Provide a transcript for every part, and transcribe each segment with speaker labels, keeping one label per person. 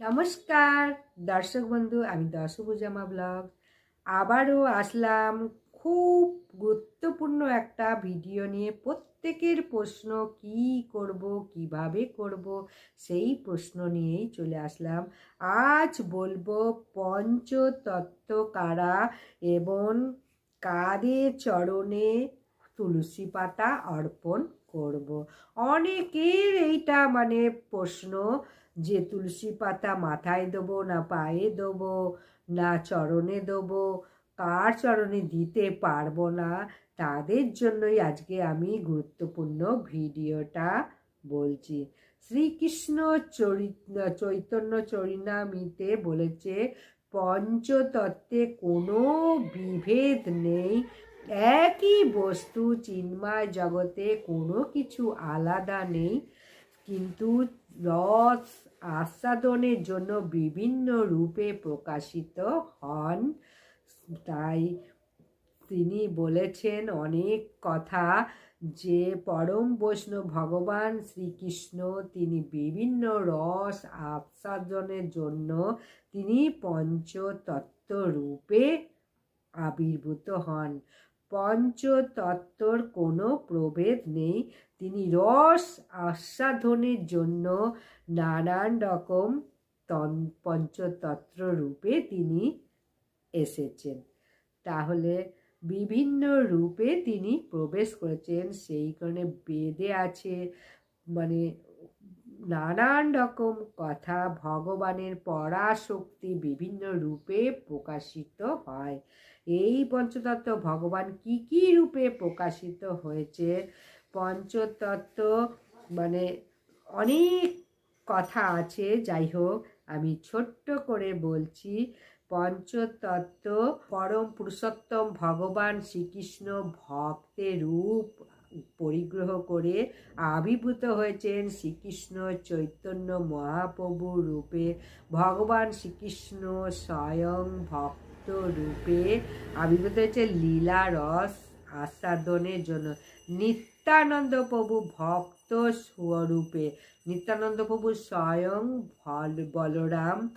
Speaker 1: নমস্কার, দর্শক বন্ধু, আমি দশভুজামা ব্লগ। আবারও আসলাম খুব গুরুত্বপূর্ণ একটা ভিডিও নিয়ে। প্রত্যেকের প্রশ্ন, কি করব, কীভাবে করব, সেই প্রশ্ন নিয়েই চলে আসলাম। আজ বলব পঞ্চতত্ত্ব কারা এবং কাদের চরণে তুলসী পাতা অর্পণ করব। অনেকের এইটা মানে প্রশ্ন যে তুলসী পাতা মাথায় দেবো, না পায়ে দেবো, না চরণে দেবো, কার চরণে দিতে পারব না, তাদের জন্যই আজকে আমি গুরুত্বপূর্ণ ভিডিওটা বলছি। শ্রীকৃষ্ণ চৈতন্য চরিনামিতে বলেছে, পঞ্চতত্ত্বে কোনো বিভেদ নেই, একই বস্তু, চিন্ময় জগতে কোনো কিছু আলাদা নেই, কিন্তু রস আস্বাদনের জন্য বিভিন্ন রূপে প্রকাশিত হন। তাই তিনি বলেছেন অনেক কথা যে পরম বৈষ্ণব ভগবান শ্রীকৃষ্ণ, তিনি বিভিন্ন রস আস্বাদনের জন্য তিনি পঞ্চতত্ত্ব রূপে আবির্ভূত হন। পঞ্চতত্ত্বর কোনো প্রভেদ নেই। তিনি রস আস্বাদনের জন্য নানান রকম পঞ্চতত্ত্ব রূপে তিনি এসেছেন। তাহলে বিভিন্ন রূপে তিনি প্রবেশ করেছেন। সেই কারণে বেদে আছে মানে নানান রকম কথা ভগবানের পরাশক্তি বিভিন্ন রূপে প্রকাশিত হয়। এই পঞ্চতত্ত্ব ভগবান কি কি রূপে প্রকাশিত হয়েছে? পঞ্চতত্ত্ব মানে অনেক কথা আছে, যাই হোক, আমি ছোট্ট করে বলছি। পঞ্চতত্ত্ব পরম পুরুষোত্তম ভগবান শ্রীকৃষ্ণ ভক্তের রূপ পরিগ্রহ করে আবির্ভূত হয়েছেন শ্রীকৃষ্ণ চৈতন্য মহাপ্রভু রূপে। ভগবান শ্রীকৃষ্ণ স্বয়ং ভক্ত রূপে আবির্ভূত হয়েছে লীলা, রস আস্বাদনের জন্য। নিত্যানন্দ প্রভু ভক্ত স্বরূপে। নিত্যানন্দ প্রভু স্বয়ং বলরাম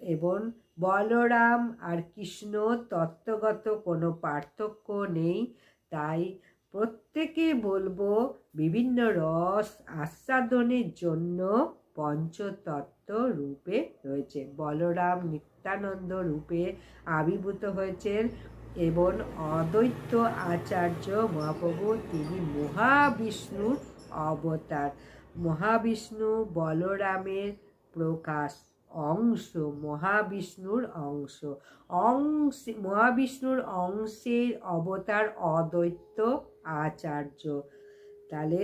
Speaker 1: এবং বলরাম আর কৃষ্ণ তত্ত্বগত কোনো পার্থক্য নেই। তাই প্রত্যেকে বলব, বিভিন্ন রস আস্বাদনের জন্য পঞ্চতত্ত্ব রূপে রয়েছে। বলরাম নিত্যানন্দ রূপে আবির্ভূত হয়েছেন এবং অদ্বৈত আচার্য মহাপ্রভু, তিনি মহাবিষ্ণুর অবতার। মহাবিষ্ণু বলরামের প্রকাশ অংশ, মহাবিষ্ণুর অংশ। অংশ, মহাবিষ্ণুর অংশের অবতার অদ্বৈত আচার্য। তাহলে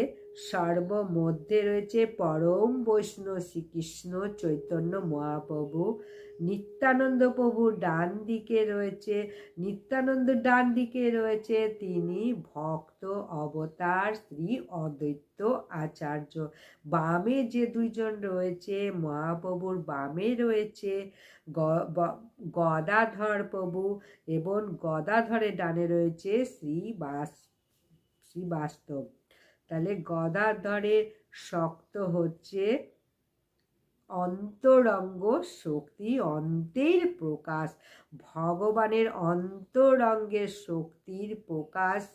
Speaker 1: সর্বমধ্যে রয়েছে পরম বৈষ্ণব শ্রীকৃষ্ণ চৈতন্য মহাপ্রভু। নিত্যানন্দ প্রভু ডান দিকে রয়েছে, নিত্যানন্দ ডান দিকে রয়েছে, তিনি ভক্ত, অবতার, শ্রী অদ্বৈত আচার্য। বামে যে দুইজন রয়েছে, মহাপ্রভুর বামে রয়েছে গদাধর প্রভু এবং গদাধরের ডানে রয়েছে শ্রী বাস, শ্রী বাস্তব। তাহলে গদাধরের শক্ত হচ্ছে অন্তরঙ্গ শক্তি অন্তের প্রকাশ। ভগবানের অন্তরঙ্গের শক্তির প্রকাশ।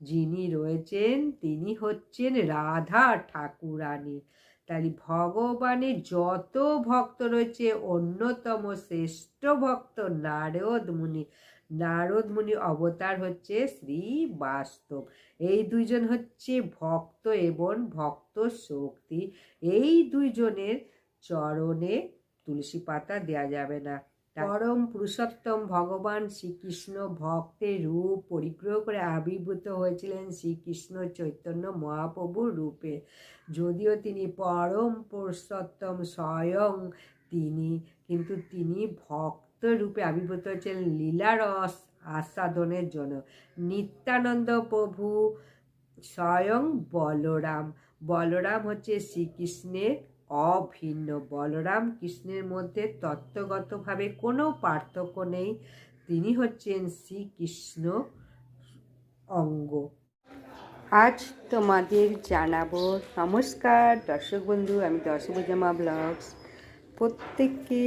Speaker 1: যিনি রয়েছেন, তিনি হচ্ছেন রাধা ঠাকুরানী। তাই ভগবানের যত ভক্ত রয়েছে, অন্যতম শ্রেষ্ঠ ভক্ত নারদ মুনি। নারদ মুনি অবতার হচ্ছে শ্রী বাস্তব। এই দুইজন হচ্ছে ভক্ত এবং ভক্ত শক্তি। এই দুইজনের চরণে তুলসী পাতা দেয়া যাবে না। পরম পুরুষোত্তম ভগবান শ্রীকৃষ্ণ ভক্তের রূপ পরিগ্রহ করে আবির্ভূত হয়েছিলেন শ্রীকৃষ্ণ চৈতন্য মহাপ্রভুর রূপে। যদিও তিনি পরম পুরুষোত্তম স্বয়ং তিনি, কিন্তু তিনি ভক্ত রূপে আবির্ভূত হয়েছিলেন লীলারস আস্বাদনের জন্য। নিত্যানন্দ প্রভু স্বয়ং বলরাম। বলরাম হচ্ছে শ্রীকৃষ্ণের অভিন্ন। বলরাম কৃষ্ণের মধ্যে তত্ত্বগতভাবে কোনো পার্থক্য নেই। তিনি হচ্ছেন শ্রীকৃষ্ণ অঙ্গ। আজ তোমাদের জানাব। নমস্কার, দর্শক বন্ধু, আমি দর্শক জামা ব্লগস।
Speaker 2: প্রত্যেককে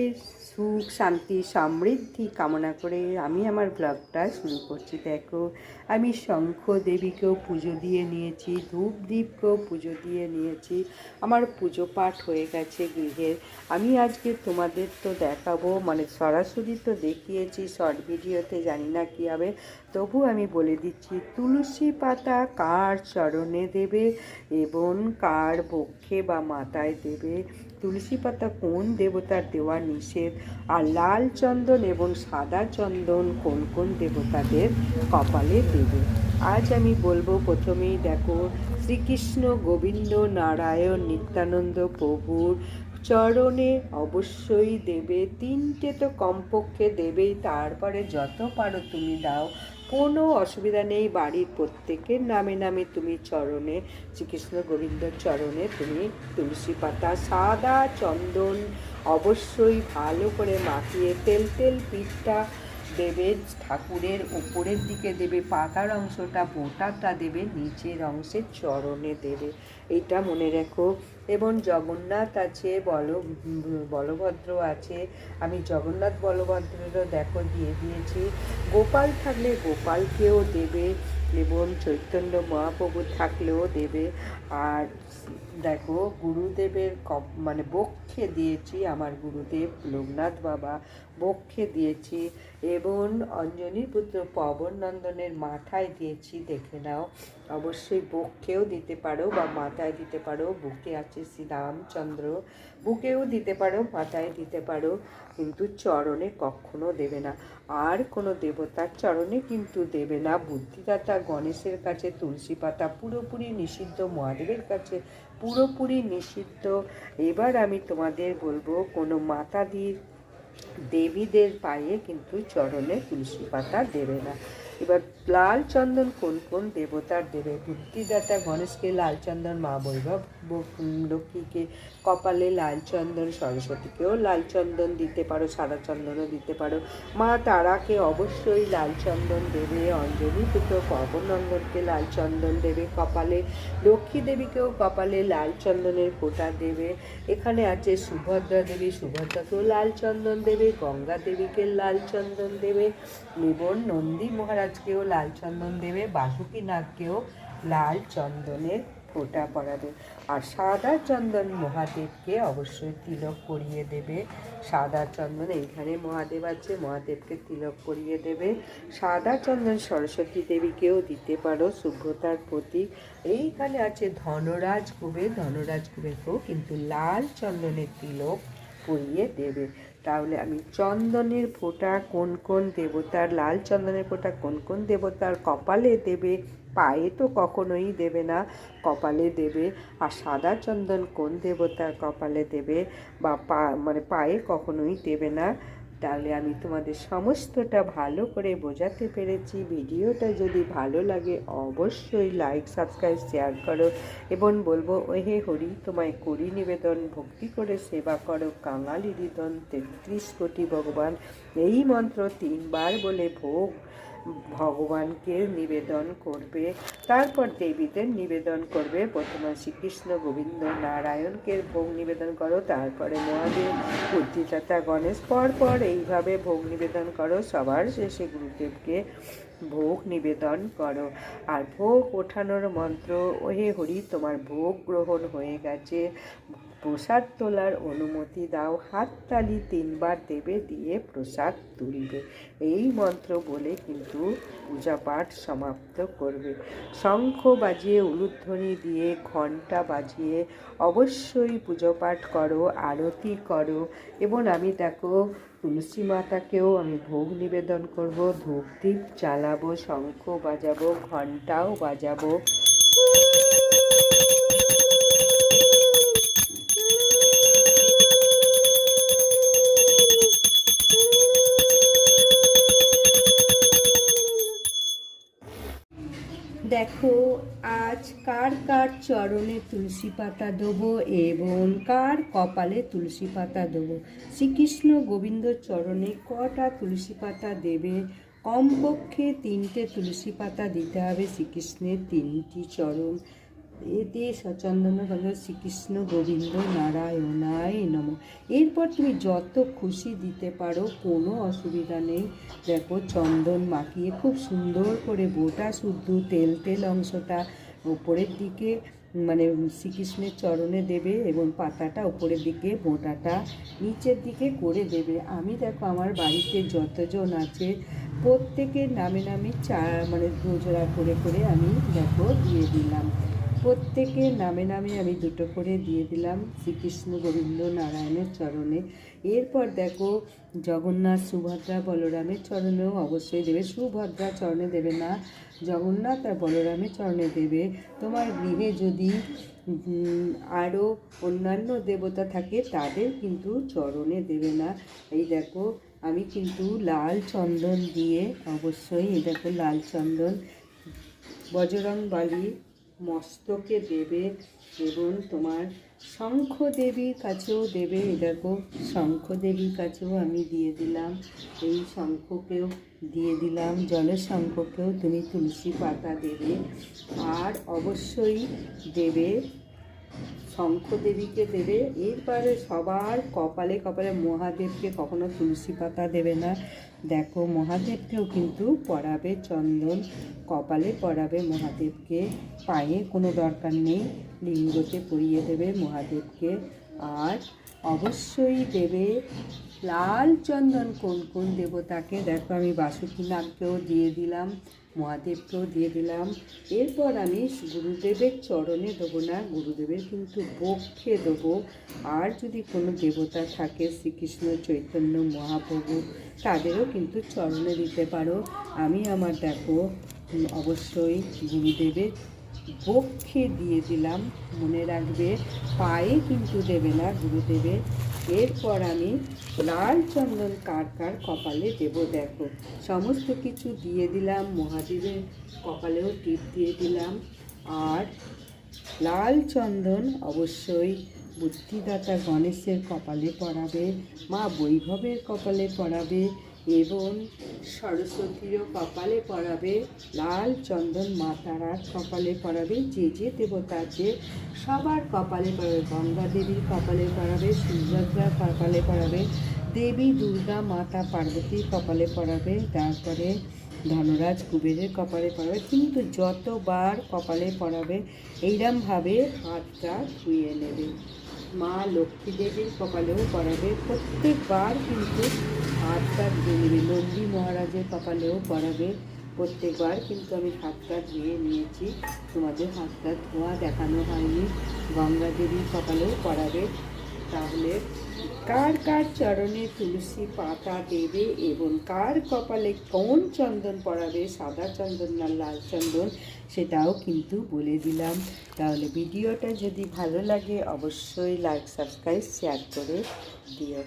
Speaker 2: সুখ, শান্তি, সমৃদ্ধি কামনা করে আমি আমার ব্লগটা শুরু করছি। দেখো, আমি শঙ্খ দেবীকেও পুজো দিয়ে নিয়েছি ধূপ দ্বীপকেও পুজো দিয়ে নিয়েছি। আমার পুজো পাঠ হয়ে গেছে গৃহের আমি আজকে তোমাদের তো দেখাবো মানে সরাসরি তো দেখিয়েছি শর্ট ভিডিওতে জানি না কী হবে। তবু আমি বলে দিচ্ছি, তুলসী পাতা কার চরণে দেবে এবং কার বক্ষে বা মাথায় দেবে? তুলসী পাতা কোন দেবতার দেওয়া নিষেধ? আর লাল চন্দন এবং সাদা চন্দন কোন কোন দেবতাদের কপালে দেবে? আজ আমি বলব প্রথমেই দেখো, শ্রীকৃষ্ণ গোবিন্দ নারায়ণ নিত্যানন্দ প্রভুর চরণে অবশ্যই দেবে, তিনটে তো কমপক্ষে দেবেই, তারপরে যত পারো তুমি দাও। কোনো অসুবিধা নেই, বাড়ির প্রত্যেকের নামে নামে তুমি চরণে, শ্রীকৃষ্ণ গোবিন্দর চরণে তুমি তুলসী পাতা, সাদা চন্দন অবশ্যই ভালো করে মাখিয়ে তেল তেল, পিঠটা দেবে ঠাকুরের উপরের দিকে দেবে, পাতার অংশটা বোটাটা দেবে, নিচের অংশে চরণে দেবে। এটা মনে রেখো। এবং জগন্নাথ আছে, বল, বলভদ্র আছে। আমি জগন্নাথ বলভদ্রেরও দেখো দিয়ে দিয়েছি। গোপাল থাকলে গোপালকেও দেবে এবং চৈতন্য মহাপ্রভু থাকলেও দেবে। আর দেখো, গুরুদেবের কপ মানে বক্ষে দিয়েছি আমার গুরুদেব, লোকনাথ বাবা, বক্ষে দিয়েছি এবং অঞ্জনী পুত্র পবন নন্দনের মাথায় দিয়েছি, দেখে নাও। অবশ্যই বক্ষেও দিতে পারো বা মাথায় দিতে পারো, বুকে আছে শ্রী রামচন্দ্র বুকেও দিতে পারো, মাথায় দিতে পারো, কিন্তু চরণে কখনো দেবে না। আর কোনো দেবতার চরণে কিন্তু দেবে না। বুদ্ধিদাতা গণেশের কাছে, তুলসী পাতা পুরোপুরি নিষিদ্ধ, মহাদেবের কাছে পুরোপুরি নিষিদ্ধ। এবার আমি তোমাদের বলব, কোনো মাতাদির দেবীদের পায়ে কিন্তু চরণে তুলসী পাতা দেবে না। এবার লাল চন্দন কোন কোন দেবতার দেবে? বুদ্ধিদাতা গণেশকে লাল চন্দন, মা বৈভব লক্ষ্মীকে কপালে লাল চন্দন, সরস্বতীকেও লাল চন্দন দিতে পারো, সাদা চন্দনও দিতে পারো। মা তারাকে অবশ্যই লাল চন্দন দেবে, অঞ্জলি পুত্র পবনন্দনকে লাল চন্দন দেবে, কপালে লক্ষ্মী দেবীকেও কপালে লাল চন্দনের ফোঁটা দেবে। এখানে আছে সুভদ্রা দেবী, সুভদ্রাকেও লাল চন্দন দেবে, গঙ্গা দেবীকে লাল চন্দন দেবে এবং নন্দী মহারাজকেও লাল চন্দন দেবে বাসুকীনাথকেও লাল চন্দনের ফোঁটা পরাবে। আর সাদা চন্দন মহাদেবকে অবশ্যই তিলক করিয়ে দেবে। সাদা চন্দন এইখানে মহাদেব আছে, মহাদেবকে তিলক পরিয়ে দেবে। সাদা চন্দন সরস্বতী দেবীকেও দিতে পারো শুভ্রতার প্রতীক। এইখানে আছে ধনরাজ কুবের, ধনরাজ কুবেরকেও কিন্তু লাল চন্দনের তিলক পরিয়ে দেবে। তাহলে আমি চন্দনের ফোঁটা কোন কোন দেবতার, লাল চন্দনের ফোঁটা কোন কোন দেবতার, কপালে দেবে, পায়ে তো কখনোই দেবে না, কপালে দেবে, আর সাদা চন্দন কোন দেবতার কপালে দেবে, বা পা মানে পায়ে কখনোই দেবে না। তাহলে আমি তোমাদের সমস্তটা ভালো করে বোঝাতে পেরেছি। ভিডিওটা যদি ভালো লাগে, অবশ্যই লাইক সাবস্ক্রাইব শেয়ার করো এবং বলব, ওহে হরি, তোমায় করি নিবেদন, ভক্তি করে সেবা করো, কাঙালি হৃদন তেত্রিশ কোটি ভগবান। এই মন্ত্র তিনবার বলে ভোগ। ভগবানকে নিবেদন করবে, তারপর দেবীদের নিবেদন করবে। প্রথমে শ্রীকৃষ্ণ গোবিন্দ নারায়ণকে ভোগ নিবেদন করো, তারপরে মহাদেব, বুদ্ধিদাতা, গণেশ পর পর এইভাবে ভোগ নিবেদন করো। সবার শেষে গুরুদেবকে ভোগ নিবেদন করো। আর ভোগ ওঠানোর মন্ত্র ওহে হরি, তোমার ভোগ গ্রহণ হয়ে গেছে। প্রসাদ তোলার অনুমতি দাও। হাততালি তিনবার দেবে দিয়ে প্রসাদ তুলবে। এই মন্ত্র বলে কিন্তু পূজা পাঠ সমাপ্ত করবে। শঙ্খ বাজিয়ে উলুধ্বনি দিয়ে ঘণ্টা বাজিয়ে অবশ্যই পুজো পাঠ করো, আরতি করো এবং আমি দেখো তুলসী মাতাকেও আমি ভোগ নিবেদন করব ধূপ দীপ জ্বালাবো, শঙ্খ বাজাবো, ঘণ্টাও বাজাবো। দেখো, আজ কার কার চরণে তুলসী পাতা দেবো এবং কার কপালে তুলসী পাতা দেবো? শ্রীকৃষ্ণ গোবিন্দ চরণে কটা তুলসী পাতা দেবে? কমপক্ষে তিনটে তুলসী পাতা দিতে হবে শ্রীকৃষ্ণের তিনটি চরণ। এতে সচন্দন গন্ধ শ্রীকৃষ্ণ গোবিন্দ নারায়ণায় নম। এরপর তুমি যত খুশি দিতে পারো, কোনো অসুবিধা নেই। দেখো, চন্দন মাখিয়ে খুব সুন্দর করে বোটা শুদ্ধ তেল তেল অংশটা উপরের দিকে মানে শ্রীকৃষ্ণের চরণে দেবে এবং পাতাটা উপরের দিকে বোটাটা নিচের দিকে করে দেবে। আমি দেখো, আমার বাড়িতে যতজন আছে, প্রত্যেকের নামে নামে চা মানে দুজোড়া করে করে আমি দেখো দিয়ে দিলাম। প্রত্যেকের নামে নামে আমি দুটো করে দিয়ে দিলাম শ্রীকৃষ্ণ গোবিন্দ নারায়ণের চরণে। এরপর দেখো, জগন্নাথ সুভদ্রা বলরামের চরণেও অবশ্যই দেবে। সুভদ্রা চরণে দেবে না, জগন্নাথ আর বলরামের চরণে দেবে। তোমার গৃহে যদি আরও অন্যান্য দেবতা থাকে, তাদের কিন্তু চরণে দেবে না। এই দেখো, আমি কিন্তু লাল চন্দন দিয়ে অবশ্যই, এই দেখো লাল চন্দন বজরং বালি মস্তকে দেবে এবং তোমার শঙ্খ দেবীর কাছেও দেবে। দেখো, শঙ্খ দেবীর কাছেও আমি দিয়ে দিলাম। এই শঙ্খকেও দিয়ে দিলাম, জলের শঙ্খকেও তুমি তুলসী পাতা দেবে। আর অবশ্যই দেবে শঙ্খ দেবীকে দেবে। এরপরে সবার কপালে কপালে মহাদেবকে কখনো তুলসী পাতা দেবে না। দেখো, মহাদেবকেও কিন্তু পড়াবে চন্দন, কপালে পড়াবে মহাদেবকে। পায়ে কোনো দরকার নেই, লিঙ্গতে পরিয়ে দেবে মহাদেবকে। আর অবশ্যই দেবে লাল চন্দন। কোন কোন দেবতাকে? দেখো, আমি বাসুকিনাথকেও দিয়ে দিলাম। মহাদেবকেও দিয়ে দিলাম। এরপর আমি গুরুদেবের চরণে দেবো না, গুরুদেবের কিন্তু বক্ষে দেবো। আর যদি কোনো দেবতা থাকে, শ্রীকৃষ্ণ, চৈতন্য, মহাপ্রভু, তাদেরও কিন্তু চরণে দিতে পারো। আমি আমার দেখো অবশ্যই গুরুদেবের বক্ষে দিয়ে দিলাম। মনে রাখবে, পায়ে কিন্তু দেবে না গুরুদেবের এরপর আমি লাল চন্দন কার কার কপালে দেব দেখো। সমস্ত কিছু দিয়ে দিলাম, মহাদেবের কপালেও টিপ দিয়ে দিলাম। আর লাল চন্দন অবশ্যই বুদ্ধিদাতা গণেশের কপালে পড়াবে, মা বৈভবের কপালে পড়াবে। এবং সরস্বতীরও কপালে পড়াবে লাল চন্দন মা তারার কপালে পড়াবে যে যে দেবতা আছে সবার কপালে পড়াবে গঙ্গা দেবীর কপালে পড়াবে সুভদ্রার কপালে পড়াবে দেবী, দুর্গা মাতা, পার্বতীর কপালে পড়াবে তারপরে ধনরাজ কুবেরের কপালে পড়াবে কিন্তু যতবার কপালে পড়াবে এইরমভাবে হাতটা ধুয়ে নেবে। মা লক্ষ্মী দেবীর কপালেও পড়াবে প্রত্যেকবার কিন্তু হাতটা ধুয়ে নেবে নন্দী মহারাজের কপালেও পড়াবে প্রত্যেকবার কিন্তু আমি হাতটা ধুয়ে নিয়েছি। তোমাদের হাতটা ধোয়া দেখানো হয়নি। গঙ্গা দেবীর কপালেও পড়াবে তাহলে কার কার চরণে তুলসী পাতা দেবে এবং কার কপালে কোন চন্দন পড়াবে সাদা চন্দন না লাল চন্দন? সেটাও কিন্তু বলে দিলাম। তাহলে ভিডিওটা যদি ভালো লাগে, অবশ্যই লাইক সাবস্ক্রাইব শেয়ার করে দিও।